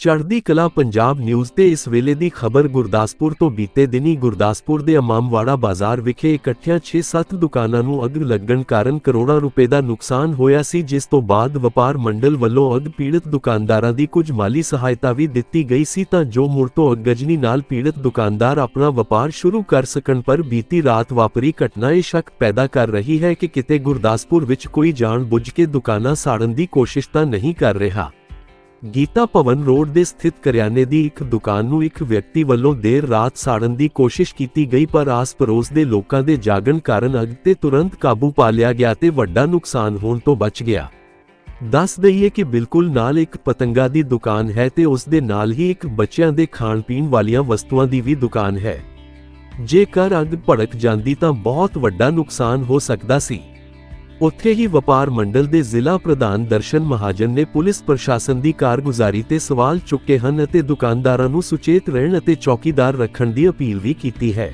ਚੜ੍ਹਦੀ ਕਲਾ ਪੰਜਾਬ ਨਿਊਜ਼ ਤੇ ਇਸ ਵੇਲੇ ਦੀ ਖਬਰ ਗੁਰਦਾਸਪੁਰ ਤੋਂ ਬੀਤੇ ਦਿਨੀ ਗੁਰਦਾਸਪੁਰ ਦੇ ਅਮਾਮਵਾੜਾ ਬਾਜ਼ਾਰ ਵਿਖੇ ਇਕੱਠਿਆਂ 6-7 ਦੁਕਾਨਾਂ ਨੂੰ ਅੱਗ ਲੱਗਣ ਕਾਰਨ ਕਰੋੜਾਂ ਰੁਪਏ ਦਾ ਨੁਕਸਾਨ ਹੋਇਆ ਸੀ, ਜਿਸ ਤੋਂ ਬਾਅਦ ਵਪਾਰ ਮੰਡਲ ਵੱਲੋਂ ਅੱਗ ਪੀੜਤ ਦੁਕਾਨਦਾਰਾਂ ਦੀ ਕੁਝ ਮਾਲੀ ਸਹਾਇਤਾ ਵੀ ਦਿੱਤੀ ਗਈ ਸੀ ਤਾਂ ਜੋ ਮੁੜ ਤੋਂ ਅੱਗਜਨੀ ਨਾਲ ਪੀੜਤ ਦੁਕਾਨਦਾਰ ਆਪਣਾ ਵਪਾਰ ਸ਼ੁਰੂ ਕਰ ਸਕਣ, ਪਰ ਬੀਤੀ ਰਾਤ ਵਾਪਰੀ ਘਟਨਾ ਇਹ ਸ਼ੱਕ ਪੈਦਾ ਕਰ ਰਹੀ ਹੈ ਕਿ ਕਿਤੇ ਗੁਰਦਾਸਪੁਰ ਵਿੱਚ ਕੋਈ ਜਾਣ ਬੁੱਝ ਕੇ ਦੁਕਾਨਾਂ ਸਾੜਨ ਦੀ ਕੋਸ਼ਿਸ਼ ਤਾਂ ਨਹੀਂ ਕਰ ਰਿਹਾ। ਗੀਤਾ ਭਵਨ ਰੋਡ ਦੇ ਸਥਿਤ ਕਰਿਆਨੇ ਦੀ ਇੱਕ ਦੁਕਾਨ ਨੂੰ ਇੱਕ ਵਿਅਕਤੀ ਵੱਲੋਂ ਦੇਰ ਰਾਤ ਸਾੜਨ ਦੀ ਕੋਸ਼ਿਸ਼ ਕੀਤੀ ਗਈ, ਪਰ ਆਸ-ਪੜੋਸ ਦੇ ਲੋਕਾਂ ਦੇ ਜਾਗਣ ਕਾਰਨ ਅੱਗ ਤੇ ਤੁਰੰਤ ਕਾਬੂ ਪਾ ਲਿਆ ਗਿਆ ਤੇ ਵੱਡਾ ਨੁਕਸਾਨ ਹੋਣ ਤੋਂ ਬਚ ਗਿਆ। ਦੱਸ ਦਈਏ ਕਿ ਬਿਲਕੁਲ ਨਾਲ ਇੱਕ ਪਤੰਗਾ ਦੀ ਦੁਕਾਨ ਹੈ ਤੇ ਉਸ ਦੇ ਨਾਲ ਹੀ ਇੱਕ ਬੱਚਿਆਂ ਦੇ ਖਾਣ ਪੀਣ ਵਾਲੀਆਂ ਵਸਤੂਆਂ ਦੀ ਵੀ ਦੁਕਾਨ ਹੈ। ਜੇਕਰ ਅੱਗ ਭੜਕ ਜਾਂਦੀ ਤਾਂ ਬਹੁਤ ਵੱਡਾ ਨੁਕਸਾਨ ਹੋ ਸਕਦਾ ਸੀ। ਉੱਥੇ ਹੀ ਵਪਾਰ ਮੰਡਲ ਦੇ ਜ਼ਿਲ੍ਹਾ ਪ੍ਰਧਾਨ ਦਰਸ਼ਨ ਮਹਾਜਨ ਨੇ ਪੁਲਿਸ ਪ੍ਰਸ਼ਾਸਨ ਦੀ ਕਾਰਗੁਜ਼ਾਰੀ ਤੇ ਸਵਾਲ ਚੁੱਕੇ ਹਨ ਅਤੇ ਦੁਕਾਨਦਾਰਾਂ ਨੂੰ ਸੁਚੇਤ ਰਹਿਣ ਅਤੇ ਚੌਕੀਦਾਰ ਰੱਖਣ ਦੀ ਅਪੀਲ ਵੀ ਕੀਤੀ ਹੈ।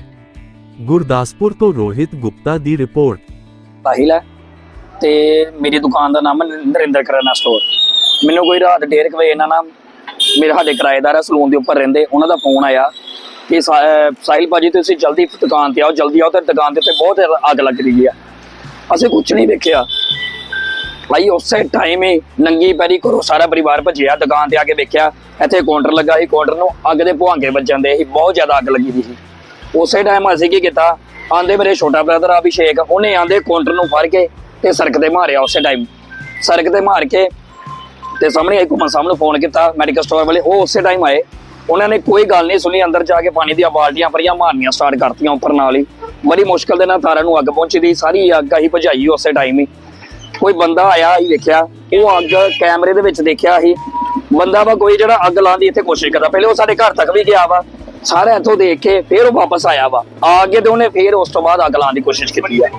ਗੁਰਦਾਸਪੁਰ ਤੋਂ ਰੋਹਿਤ ਗੁਪਤਾ ਦੀ ਰਿਪੋਰਟ। ਸਾਹਿਲ ਹੈ ਤੇ ਮੇਰੀ ਦੁਕਾਨ ਦਾ ਨਾਮ ਹੈ ਨਰਿੰਦਰ ਕਰਿਆਨਾ ਸਟੋਰ ਮੈਨੂੰ ਕੋਈ ਰਾਤ ਡੇਢ ਵਜੇ ਇਹਨਾਂ ਨਾਲ ਮੇਰੇ ਸਾਡੇ ਕਿਰਾਏਦਾਰ ਹੈ ਸਲੂਨ ਦੇ ਉੱਪਰ ਰਹਿੰਦੇ, ਉਹਨਾਂ ਦਾ ਫੋਨ ਆਇਆ ਕਿ ਸਾਹਿਲ ਭਾਜੀ ਤੁਸੀਂ ਜਲਦੀ ਦੁਕਾਨ ਤੇ ਆਓ, ਜਲਦੀ ਆਓ ਤੇ ਦੁਕਾਨ ਦੇ ਉੱਤੇ ਬਹੁਤ ਅੱਗ ਲੱਗ ਰਹੀ ਹੈ ਅਸੀਂ ਕੁਝ ਨਹੀਂ ਵੇਖਿਆ। ਭਾਈ, ਉਸੇ ਟਾਈਮ ਹੀ ਨੰਗੀ ਪੈਰੀ ਘਰੋਂ ਸਾਰਾ ਪਰਿਵਾਰ ਭੱਜਿਆ, ਦੁਕਾਨ ਤੇ ਆ ਕੇ ਵੇਖਿਆ। ਇੱਥੇ ਕਾਊਂਟਰ ਲੱਗਾ ਸੀ ਕਾਊਂਟਰ ਨੂੰ ਅੱਗ ਦੇ ਭੁਆਂਗੇ ਵੱਜਣ ਦੇ ਸੀ, ਬਹੁਤ ਜ਼ਿਆਦਾ ਅੱਗ ਲੱਗੀ ਦੀ ਸੀ। ਉਸੇ ਟਾਈਮ ਅਸੀਂ ਕੀ ਕੀਤਾ, ਆਂਦੇ ਮੇਰੇ ਛੋਟਾ ਬ੍ਰਦਰ ਅਭਿਸ਼ੇਕ, ਉਹਨੇ ਆਂਦੇ ਕਾਊਂਟਰ ਨੂੰ ਫੜ ਕੇ ਤੇ ਸੜਕ ਤੇ ਮਾਰਿਆ ਉਸੇ ਟਾਈਮ ਸੜਕ ਤੇ ਮਾਰ ਕੇ ਤੇ ਸਾਹਮਣੇ ਇੱਕ ਘੁੰਮਣ ਸਾਹਮਣੇ ਫੋਨ ਕੀਤਾ ਮੈਡੀਕਲ ਸਟੋਰ ਵਾਲੇ, ਉਹ ਉਸੇ ਟਾਈਮ ਆਏ। ਉਹਨਾਂ ਨੇ ਕੋਈ ਗੱਲ ਨਹੀਂ ਸੁਣੀ, ਅੰਦਰ ਜਾ ਕੇ ਪਾਣੀ ਦੀਆਂ ਬਾਲਟੀਆਂ ਭਰੀਆਂ, ਮਾਰਨੀਆਂ ਸਟਾਰਟ ਕਰਤੀਆਂ ਉੱਪਰ ਨਾਲ ਹੀ। ਬੜੀ ਮੁਸ਼ਕਲ ਦੇ ਨਾਲ ਤਾਰਾਂ ਨੂੰ ਅੱਗ ਪਹੁੰਚੀ ਦੀ, ਸਾਰੀ ਅੱਗ ਅਸੀਂ ਭਜਾਈ ਉਸੇ ਟਾਈਮ ਹੀ। ਕੋਈ ਬੰਦਾ ਆਇਆ ਹੀ ਵੇਖਿਆ, ਉਹ ਅੱਗ ਕੈਮਰੇ ਦੇ ਵਿੱਚ ਦੇਖਿਆ ਸੀ ਬੰਦਾ ਵਾ ਕੋਈ ਜਿਹੜਾ ਅੱਗ ਲਾਉਣ ਦੀ ਇੱਥੇ ਕੋਸ਼ਿਸ਼ ਕਰਦਾ, ਪਹਿਲੇ ਉਹ ਸਾਡੇ ਘਰ ਤੱਕ ਵੀ ਗਿਆ ਵਾ, ਸਾਰਾ ਇੱਥੋਂ ਦੇਖ ਕੇ ਫਿਰ ਉਹ ਵਾਪਸ ਆਇਆ ਵਾ। ਆ ਕੇ ਤੇ ਉਹਨੇ ਫਿਰ ਉਸ ਤੋਂ ਬਾਅਦ ਅੱਗ ਲਾਉਣ ਦੀ ਕੋਸ਼ਿਸ਼ ਕੀਤੀ ਹੈ।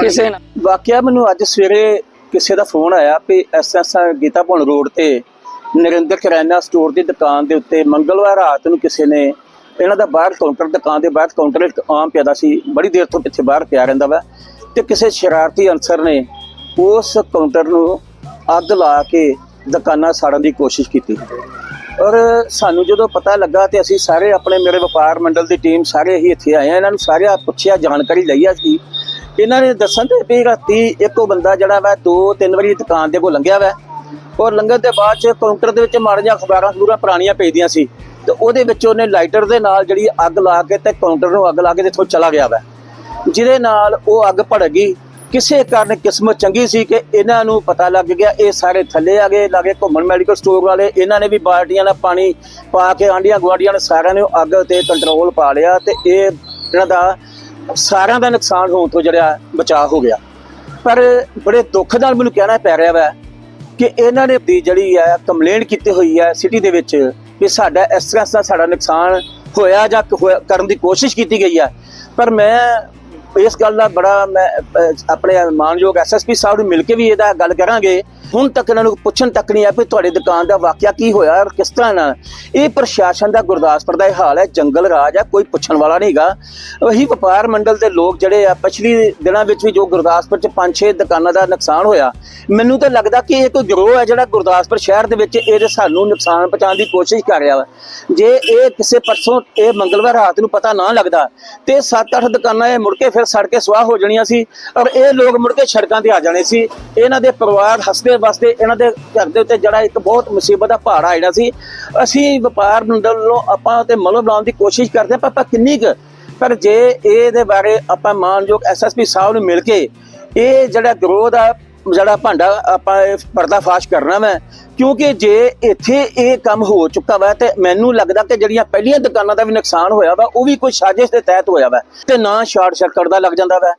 ਕਿਸੇ ਨੇ ਵਾਕਿਆ ਮੈਨੂੰ ਅੱਜ ਸਵੇਰੇ ਕਿਸੇ ਦਾ ਫੋਨ ਆਇਆ ਕਿ ਐਸਐਸ ਗੀਤਾ ਭਵਨ ਰੋਡ ਤੇ ਨਰਿੰਦਰ ਕਰਿਆਨਾ ਸਟੋਰ ਦੀ ਦੁਕਾਨ ਦੇ ਉੱਤੇ ਮੰਗਲਵਾਰ ਰਾਤ ਨੂੰ ਕਿਸੇ ਨੇ ਇਹਨਾਂ ਦਾ ਬਾਹਰ ਕਾਊਂਟਰ, ਦੁਕਾਨ ਦੇ ਬਾਹਰ ਕਾਊਂਟਰ ਇੱਕ ਆਮ ਪਿਆਦਾ ਸੀ, ਬੜੀ ਦੇਰ ਤੋਂ ਇੱਥੇ ਬਾਹਰ ਪਿਆ ਰਹਿੰਦਾ ਵਾ। ਤੇ ਕਿਸੇ ਸ਼ਰਾਰਤੀ ਅਨਸਰ ਨੇ ਉਸ ਕਾਊਂਟਰ ਨੂੰ ਅੱਗ ਲਾ ਕੇ ਦੁਕਾਨਾਂ ਸਾੜਨ ਦੀ ਕੋਸ਼ਿਸ਼ ਕੀਤੀ। ਔਰ ਸਾਨੂੰ ਜਦੋਂ ਪਤਾ ਲੱਗਾ ਤੇ ਅਸੀਂ ਸਾਰੇ ਆਪਣੇ ਮੇਰੇ ਵਪਾਰ ਮੰਡਲ ਦੀ ਟੀਮ ਸਾਰੇ ਹੀ ਇੱਥੇ ਆਏ ਆ ਇਹਨਾਂ ਨੂੰ ਸਾਰਿਆਂ ਪੁੱਛਿਆ, ਜਾਣਕਾਰੀ ਲਈ ਆ ਸੀ ਇਹਨਾਂ ਨੇ ਦੱਸਣ ਤੇ ਵੀ ਰਾਤੀ ਇੱਕੋ ਬੰਦਾ ਜਿਹੜਾ ਵਾ ਦੋ ਤਿੰਨ ਵਾਰੀ ਦੁਕਾਨ ਦੇ ਕੋਲ ਲੰਘਿਆ ਵਾ। ਔਰ ਲੰਘਣ ਦੇ ਬਾਅਦ ਚ ਕਾਊਂਟਰ ਦੇ ਵਿੱਚ ਮਾੜੀਆਂ ਅਖਬਾਰਾਂ ਖਬੂਰਾਂ ਪੁਰਾਣੀਆਂ ਪਈਆਂ ਸੀ। ਤੇ ਉਹਦੇ ਵਿੱਚ ਉਹਨੇ ਲਾਈਟਰ ਦੇ ਨਾਲ ਜਿਹੜੀ ਅੱਗ ਲਾ ਕੇ ਤੇ ਕਾਊਂਟਰ ਨੂੰ ਅੱਗ ਲਾ ਕੇ ਤੇ ਇੱਥੋਂ ਚਲਾ ਗਿਆ ਵਾ। ਜਿਹਦੇ ਨਾਲ ਉਹ ਅੱਗ ਭੜ ਗਈ। ਕਿਸੇ ਕਾਰਨ ਕਿਸਮਤ ਚੰਗੀ ਸੀ ਕਿ ਇਹਨਾਂ ਨੂੰ ਪਤਾ ਲੱਗ ਗਿਆ, ਇਹ ਸਾਰੇ ਥੱਲੇ ਆ ਗਏ, ਲਾਗੇ ਘੁੰਮਣ ਮੈਡੀਕਲ ਸਟੋਰ ਵਾਲੇ, ਇਹਨਾਂ ਨੇ ਵੀ ਬਾਲਟੀਆਂ ਨਾਲ ਪਾਣੀ ਪਾ ਕੇ ਆਂਡੀਆਂ ਗੁਆਂਢੀਆਂ ਨੇ ਸਾਰਿਆਂ ਨੇ ਅੱਗ ਤੇ ਕੰਟਰੋਲ ਪਾ ਲਿਆ ਤੇ ਇਹ ਇਹਨਾਂ ਦਾ ਸਾਰਿਆਂ ਦਾ ਨੁਕਸਾਨ ਹੋਣ ਤੋਂ ਜਿਹੜਾ ਬਚਾਅ ਹੋ ਗਿਆ। ਪਰ ਬੜੇ ਦੁੱਖ ਨਾਲ ਮੈਨੂੰ ਕਹਿਣਾ ਪੈ ਰਿਹਾ ਵਾ ਕਿ ਇਹਨਾਂ ਨੇ ਦੀ ਜਿਹੜੀ ਹੈ ਕੰਪਲੇਂਟ ਕੀਤੀ ਹੋਈ ਹੈ ਸਿਟੀ ਦੇ ਵਿੱਚ ਕਿ ਸਾਡਾ ਇਸ ਤਰ੍ਹਾਂ ਦਾ ਸਾਡਾ ਨੁਕਸਾਨ ਹੋਇਆ ਜਾਂ ਹੋਇਆ- ਕਰਨ ਦੀ ਕੋਸ਼ਿਸ਼ ਕੀਤੀ ਗਈ ਹੈ ਪਰ ਮੈਂ ਇਸ ਗੱਲ ਦਾ ਬੜਾ ਮੈਂ ਅਹ, ਆਪਣੇ ਮਾਨਯੋਗ ਐਸਐਸਪੀ ਸਾਹਿਬ ਨੂੰ ਮਿਲ ਕੇ ਵੀ ਇਹਦਾ ਗੱਲ ਕਰਾਂਗੇ ਹੁਣ ਤੱਕ ਇਹਨਾਂ ਨੂੰ ਪੁੱਛਣ ਤੱਕ ਨਹੀਂ ਆ ਵੀ ਤੁਹਾਡੀ ਦੁਕਾਨ ਦਾ ਵਾਕਿਆ ਕੀ ਹੋਇਆ ਔਰ ਕਿਸ ਤਰ੍ਹਾਂ ਨਾਲ। ਇਹ ਪ੍ਰਸ਼ਾਸਨ ਦਾ ਗੁਰਦਾਸਪੁਰ ਦਾ ਇਹ ਹਾਲ ਹੈ, ਜੰਗਲ ਰਾਜ ਹੈ, ਕੋਈ ਪੁੱਛਣ ਵਾਲਾ ਨਹੀਂਗਾ ਉਹੀ ਵਪਾਰ ਮੰਡਲ ਦੇ ਲੋਕ ਜਿਹੜੇ ਆ, ਪਿਛਲੀ ਦਿਨਾਂ ਵਿੱਚ ਵੀ ਜੋ ਗੁਰਦਾਸਪੁਰ ਚ ਪੰਜ ਛੇ ਦੁਕਾਨਾਂ ਦਾ ਨੁਕਸਾਨ ਹੋਇਆ, ਮੈਨੂੰ ਤਾਂ ਲੱਗਦਾ ਕਿ ਇਹ ਕੋਈ ਗਿਰੋਹ ਹੈ ਜਿਹੜਾ ਗੁਰਦਾਸਪੁਰ ਸ਼ਹਿਰ ਦੇ ਵਿੱਚ ਇਹਦੇ ਸਾਨੂੰ ਨੁਕਸਾਨ ਪਹੁੰਚਾਉਣ ਦੀ ਕੋਸ਼ਿਸ਼ ਕਰ ਰਿਹਾ ਵਾ। ਜੇ ਇਹ ਕਿਸੇ ਪਰਸੋਂ, ਇਹ ਮੰਗਲਵਾਰ ਰਾਤ ਨੂੰ ਪਤਾ ਨਾ ਲੱਗਦਾ, ਤੇ 7-8 ਦੁਕਾਨਾਂ ਇਹ ਮੁੜ ਕੇ ਫਿਰ ਸੜ ਕੇ ਸਵਾਹ ਹੋ ਜਾਣੀਆਂ ਸੀ, ਔਰ ਇਹ ਲੋਕ ਮੁੜ ਕੇ ਸੜਕਾਂ ਤੇ ਆ ਜਾਣੇ ਸੀ। ਇਹਨਾਂ ਦੇ ਪਰਿਵਾਰ ਹੱਸਦੇ ਵਸਦੇ ਇਹਨਾਂ ਦੇ ਘਰ ਦੇ ਉੱਤੇ ਜਿਹੜਾ ਇੱਕ ਬਹੁਤ ਮੁਸੀਬਤ ਦਾ ਪਹਾੜ ਆ ਜਾਣਾ ਸੀ, ਅਸੀਂ ਵਪਾਰ ਮੰਡਲ ਨੂੰ ਆਪਾਂ ਤੇ ਮਲਮ ਲਾਉਣ ਦੀ ਕੋਸ਼ਿਸ਼ ਕਰਦੇ ਪਰ ਆਪਾਂ ਕਿੰਨੀ ਕੁ ਪਰ ਜੇ ਇਹਦੇ ਬਾਰੇ ਆਪਾਂ ਮਾਨਯੋਗ ਐਸਐਸਪੀ ਸਾਹਿਬ ਨੂੰ ਮਿਲ ਕੇ ਇਹ ਜਿਹੜਾ ਗਰੋਹ ਦਾ ਜਿਹੜਾ ਭਾਂਡਾ ਆਪਾਂ ਪਰਦਾਫਾਸ਼ ਕਰਨਾ ਮੈਂ ਕਿਉਂਕਿ ਜੇ ਇੱਥੇ ਇਹ ਕੰਮ ਹੋ ਚੁੱਕਾ ਵਾ ਤੇ ਮੈਨੂੰ ਲੱਗਦਾ ਕਿ ਜਿਹੜੀਆਂ ਪਹਿਲੀਆਂ ਦੁਕਾਨਾਂ ਦਾ ਵੀ ਨੁਕਸਾਨ ਹੋਇਆ ਵਾ, ਉਹ ਵੀ ਕੋਈ ਸਾਜ਼ਿਸ਼ ਦੇ ਤਹਿਤ ਹੋਇਆ ਵਾ ਤੇ ਨਾ ਸ਼ਾਰਟ ਸਰਕਟ ਦਾ ਲੱਗ ਜਾਂਦਾ ਵਾ।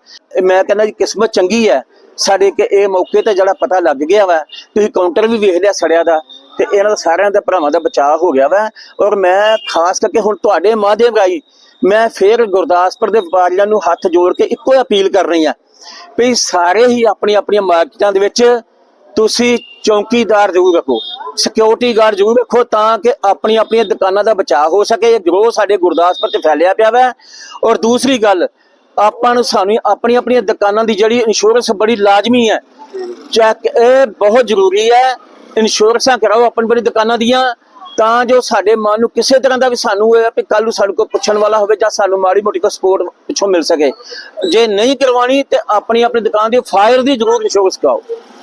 ਮੈਂ ਕਹਿੰਦਾ ਜੀ ਕਿਸਮਤ ਚੰਗੀ ਹੈ ਸਾਡੇ ਕਿ ਇਹ ਮੌਕੇ ਤੇ ਜਿਹੜਾ ਪਤਾ ਲੱਗ ਗਿਆ ਵਾ, ਤੁਸੀਂ ਕਾਊਂਟਰ ਵੀ ਵੇਖ ਲਿਆ ਸੜਿਆ ਦਾ, ਤੇ ਇਹਨਾਂ ਦਾ ਸਾਰਿਆਂ ਦਾ ਭਰਾਵਾਂ ਦਾ ਬਚਾਅ ਹੋ ਗਿਆ ਵਾ। ਔਰ ਮੈਂ ਖਾਸ ਕਰਕੇ ਹੁਣ ਤੁਹਾਡੇ ਮਾਧਿਅਮ ਰਾਹੀਂ ਮੈਂ ਫੇਰ ਗੁਰਦਾਸਪੁਰ ਦੇ ਵਪਾਰੀਆਂ ਨੂੰ ਹੱਥ ਜੋੜ ਕੇ ਇੱਕੋ ਅਪੀਲ ਕਰ ਰਹੀ ਹਾਂ ਵੀ ਸਾਰੇ ਹੀ ਆਪਣੀ ਆਪਣੀਆਂ ਮਾਰਕੀਟਾਂ ਦੇ ਵਿੱਚ ਤੁਸੀਂ ਚੌਕੀਦਾਰ ਜ਼ਰੂਰ ਰੱਖੋ ਸਿਕਿਉਰਿਟੀ ਗਾਰਡ ਜ਼ਰੂਰ ਰੱਖੋ ਤਾਂ ਕਿ ਆਪਣੀ ਆਪਣੀਆਂ ਦੁਕਾਨਾਂ ਦਾ ਬਚਾਅ ਹੋ ਸਕੇ। ਇਹ ਗਰੋਹ ਸਾਡੇ ਗੁਰਦਾਸਪੁਰ ਚ ਫੈਲਿਆ ਪਿਆ ਵਾ। ਔਰ ਦੂਸਰੀ ਗੱਲ ਆਪਾਂ ਨੂੰ ਸਾਨੂੰ ਆਪਣੀ ਆਪਣੀਆਂ ਦੁਕਾਨਾਂ ਦੀ ਜਿਹੜੀ ਇੰਸ਼ੋਰੈਂਸ ਬੜੀ ਲਾਜ਼ਮੀ ਹੈ। ਚੈੱਕ ਇਹ ਬਹੁਤ ਜ਼ਰੂਰੀ ਹੈ ਇੰਸ਼ੋਰੈਂਸਾਂ ਕਰਾਓ ਆਪਣੀ ਬੜੀ ਦੁਕਾਨਾਂ ਦੀਆਂ, ਤਾਂ ਜੋ ਸਾਡੇ ਮਨ ਨੂੰ ਕਿਸੇ ਤਰ੍ਹਾਂ ਦਾ ਵੀ ਸਾਨੂੰ ਇਹ ਆ ਕੱਲ ਨੂੰ ਸਾਡੇ ਕੋਲ ਪੁੱਛਣ ਵਾਲਾ ਹੋਵੇ ਜਾਂ ਸਾਨੂੰ ਮਾੜੀ ਮੋਟੀ ਕੋ ਸਪੋਰਟ ਪਿੱਛੋਂ ਮਿਲ ਸਕੇ। ਜੇ ਨਹੀਂ ਕਰਵਾਣੀ ਤੇ ਆਪਣੀ ਆਪਣੀ ਦੁਕਾਨ ਦੀ ਫਾਇਰ ਦੀ ਜ਼ਰੂਰ ਇੰਸ਼ੋਰੈਂਸ ਕਰਾਓ,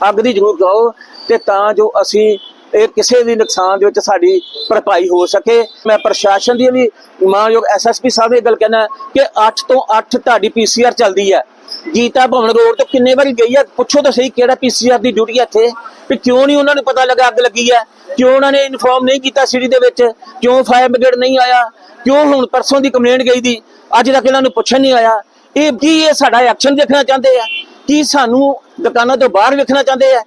ਅੱਗ ਦੀ ਜ਼ਰੂਰ ਕਰਾਓ ਤੇ ਤਾਂ ਜੋ ਅਸੀਂ ਇਹ ਕਿਸੇ ਵੀ ਨੁਕਸਾਨ ਦੇ ਵਿੱਚ ਸਾਡੀ ਭਰਪਾਈ ਹੋ ਸਕੇ। ਮੈਂ ਪ੍ਰਸ਼ਾਸਨ ਦੀ ਵੀ ਮਾਨਯੋਗ ਐਸਐਸਪੀ ਸਾਹਿਬ ਇਹ ਗੱਲ ਕਹਿਣਾ ਕਿ 8 ਤੋਂ 8 ਤੁਹਾਡੀ ਪੀਸੀਆਰ ਚੱਲਦੀ ਹੈ। ਗੀਤਾ ਭਵਨ ਰੋਡ ਤੋਂ ਕਿੰਨੇ ਵਾਰੀ ਗਈ ਹੈ? ਪੁੱਛੋ ਤਾਂ ਸਹੀ ਕਿਹੜਾ ਪੀਸੀਆਰ ਦੀ ਡਿਊਟੀ ਹੈ ਇੱਥੇ। ਵੀ ਕਿਉਂ ਨਹੀਂ ਉਹਨਾਂ ਨੂੰ ਪਤਾ ਲੱਗਾ ਅੱਗ ਲੱਗੀ ਹੈ? ਕਿਉਂ ਉਹਨਾਂ ਨੇ ਇਨਫੋਰਮ ਨਹੀਂ ਕੀਤਾ ਸਿਟੀ ਦੇ ਵਿੱਚ? ਕਿਉਂ ਫਾਇਰ ਬ੍ਰਿਗੇਡ ਨਹੀਂ ਆਇਆ? ਕਿਉਂ ਹੁਣ ਪਰਸੋਂ ਦੀ ਕੰਪਲੇਂਟ ਗਈ ਦੀ? ਅੱਜ ਤੱਕ ਇਹਨਾਂ ਨੂੰ ਪੁੱਛਣ ਨਹੀਂ ਆਇਆ। ਇਹ ਕੀ ਇਹ ਸਾਡਾ ਐਕਸ਼ਨ ਦੇਖਣਾ ਚਾਹੁੰਦੇ ਆ? ਕੀ ਸਾਨੂੰ ਦੁਕਾਨਾਂ ਤੋਂ ਬਾਹਰ ਵੇਖਣਾ ਚਾਹੁੰਦੇ ਆ?